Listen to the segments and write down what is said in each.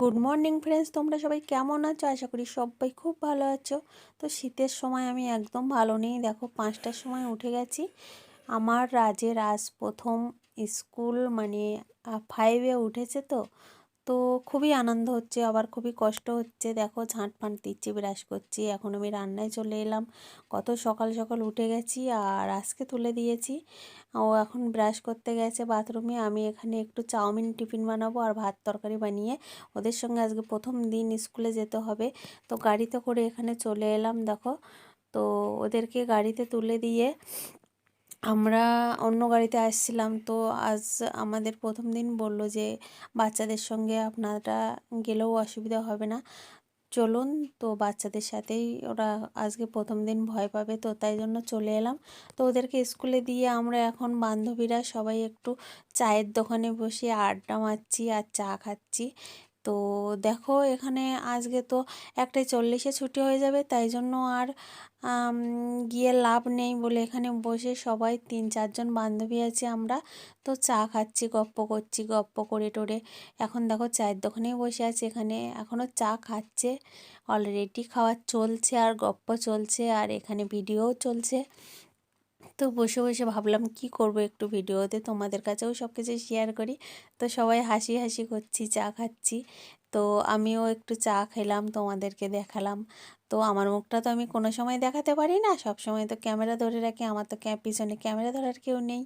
Good morning friends তোমরা সবাই কেমন আছো? আশা করি সবাই খুব ভালো আছো। তো শীতের সময় আমি একদম ভালো নেই। দেখো, পাঁচটার সময় উঠে গেছি। আমার রাজের আজ প্রথম স্কুল মানে ফাইভে উঠেছে তো। তো খুবই আনন্দ হচ্ছে, আবার খুবই কষ্ট হচ্ছে। দেখো ঝাঁট ফাঁট দিচ্ছি, ব্রাশ করছি, এখন আমি রান্নায় চলে এলাম। কত সকাল সকাল উঠে গেছি আর আজকে তুলে দিয়েছি। ও এখন ব্রাশ করতে গেছে বাথরুমে, আমি এখানে একটু চাউমিন টিফিন বানাবো আর ভাত তরকারি বানিয়ে ওদের সঙ্গে আজকে প্রথম দিন স্কুলে যেতে হবে। তো গাড়িতে করে এখানে চলে এলাম, দেখো। তো ওদেরকে গাড়িতে তুলে দিয়ে আমরা অন্য গাড়িতে আসছিলাম তো আজ আমাদের প্রথম দিন বলল যে বাচ্চাদের সঙ্গে আপনারা গেলেও অসুবিধা হবে না। চলুন তো বাচ্চাদের সাথেই ওরা আজকে প্রথম দিন ভয় পাবে তো তাই জন্য চলে এলাম। তো ওদেরকে স্কুলে দিয়ে আমরা এখন বান্ধবীরা সবাই একটু চায়ের দোকানে বসে আড্ডা মারছি আর চা খাচ্ছি। তো দেখো এখানে আজকে তো একটাই চল্লিশে ছুটি হয়ে যাবে, তাই জন্য আর গিয়ে লাভ নেই বলে এখানে বসে সবাই তিন চারজন বান্ধবী আছে আমরা। তো চা খাচ্ছি, গপ্প করছি, গপ্প করে টোরে। এখন দেখো চায়ের দোকানেই বসে আছে, এখানে এখনও চা খাচ্ছে। অলরেডি খাওয়া চলছে আর গপ্প চলছে আর এখানে ভিডিও চলছে। তো বসে বসে ভাবলাম কি করব একটু ভিডিওতে তোমাদের কাছেও সব কিছু শেয়ার করি। তো সবাই হাসি হাসি করছি, চা খাচ্ছি। তো আমিও একটু চা খেলাম, তোমাদেরকে দেখালাম। তো আমার মুখটা তো আমি কোনো সময় দেখাতে পারি না, সব সময় তো ক্যামেরা ধরে রাখি, আমার তো পিছনে ক্যামেরা ধরার কেউ নেই।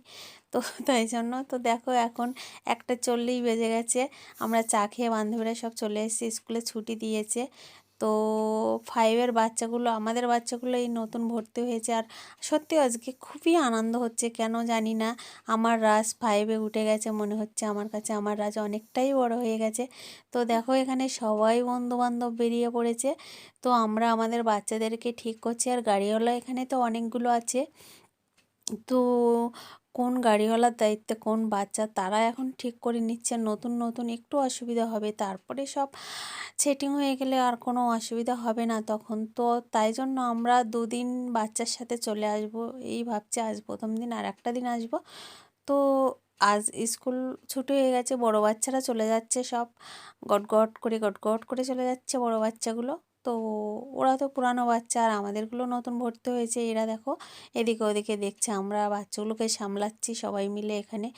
তো তাই জন্য তো দেখো এখন একটা চল্লিশ বেজে গেছে, আমরা চা খেয়ে বান্ধবীরা সব চলে এসেছি, স্কুলে ছুটি দিয়েছে। তো ফাইভের বাচ্চাগুলো, আমাদের বাচ্চাগুলো এই নতুন ভর্তি হয়েছে আর সত্যি আজকে খুবই আনন্দ হচ্ছে, কেন জানি না। আমার রাজ ফাইভে উঠে গেছে, মনে হচ্ছে আমার কাছে আমার রাজ অনেকটাই বড় হয়ে গেছে। তো দেখো এখানে সবাই বন্ধুবান্ধব বেরিয়ে পড়েছে, তো আমরা আমাদের বাচ্চাদেরকে ঠিক করছি আর গাড়িওয়ালা এখানে তো অনেকগুলো আছে। তো কোন গাড়িওয়ালার দায়িত্বে কোন বাচ্চা, তারা এখন ঠিক করে নিচ্ছে, নতুন নতুন একটু অসুবিধা হবে। তারপরে সব সেটিং হয়ে গেলে আর কোনো অসুবিধা হবে না তখন। তো তাই জন্য আমরা দুদিন বাচ্চার সাথে চলে আসব, এই ভাবছি আজ প্রথম দিন আর একটা দিন আসব। তো আজ স্কুল ছুটি হয়ে গেছে, বড় বাচ্চারা চলে যাচ্ছে সব। গট গট করে গট গট করে চলে যাচ্ছে বড় বাচ্চাগুলো। তো ওরা তো পুরানো বাচ্চা আর আমাদেরগুলো নতুন ভর্তি হয়েছে। এরা দেখো এদিকে ওদিকে দেখছে। আমরা বাচ্চাগুলোকে সামলাচ্ছি সবাই মিলে এখানে।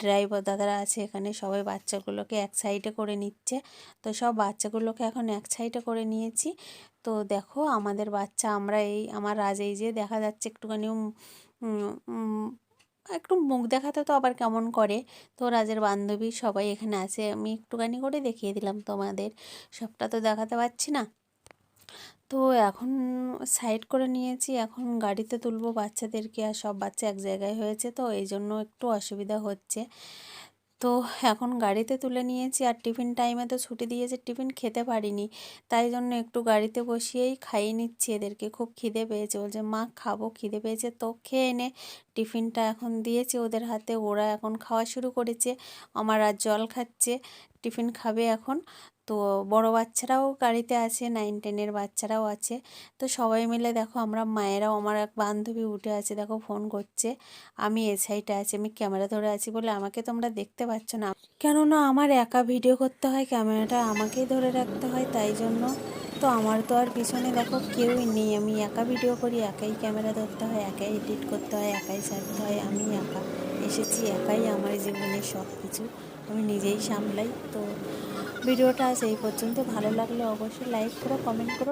ড্রাইভার দাদারা আছে এখানে। সবাই বাচ্চাগুলোকে এক সাইডে করে নিচ্ছে। তো সব বাচ্চাগুলোকে এখন এক সাইডে করে নিয়েছি। তো দেখো আমাদের বাচ্চা, আমরা এই, আমার রাজ এই যে দেখা যাচ্ছে একটুখানি একটু মুখ দেখাতে তো আবার কেমন করে। তো রাজের বান্ধবী সবাই এখানে আছে। আমি একটুখানি করে দেখিয়ে দিলাম তোমাদের। সবটা তো দেখাতে পারছি না। তো এখন সাইড করে নিয়েছি। এখন গাড়িতে তুলবো বাচ্চাদেরকে আর সব বাচ্চা এক জায়গায় হয়েছে তো এই জন্য একটু অসুবিধা হচ্ছে। তো এখন গাড়িতে তুলে নিয়েছি আর টিফিন টাইমে তো ছুটি দিয়েছে, টিফিন খেতে পারিনি। তাই জন্য একটু গাড়িতে বসিয়েই খাইয়ে নিচ্ছি এদেরকে। খুব খিদে পেয়েছে। বলছে, মা, খাব, খিদে পেয়েছে তো খেয়ে এনে টিফিনটা এখন দিয়েছি ওদের হাতে। ওরা এখন খাওয়া শুরু করেছে। আমার আর জল খাচ্ছে। টিফিন খাবে এখন। তো বড় বাচ্চারাও গাড়িতে আছে নাইন টেনের বাচ্চারাও আছে। তো সবাই মিলে দেখো আমরা মায়েরাও, আমার এক বান্ধবী উঠে আছে, দেখো ফোন করছে। আমি এ সাইডে আছি, আমি ক্যামেরা ধরে আছি বলে আমাকে তোমরা দেখতে পাচ্ছ না। কেননা আমার একা ভিডিও করতে হয় ক্যামেরাটা আমাকেই ধরে রাখতে হয়, তাই জন্য। তো আমার তো আর পিছনে দেখো কেউই নেই, আমি একা ভিডিও করি, একাই ক্যামেরা ধরতে হয়, একাই এডিট করতে হয়, একাই ছাড়তে হয়, আমি একা। এসেছি একাই আমার জীবনের সব কিছু আমি নিজেই সামলাই। তো ভিডিওটা আজ এই পর্যন্ত। ভালো লাগলে অবশ্যই লাইক করো কমেন্ট করো।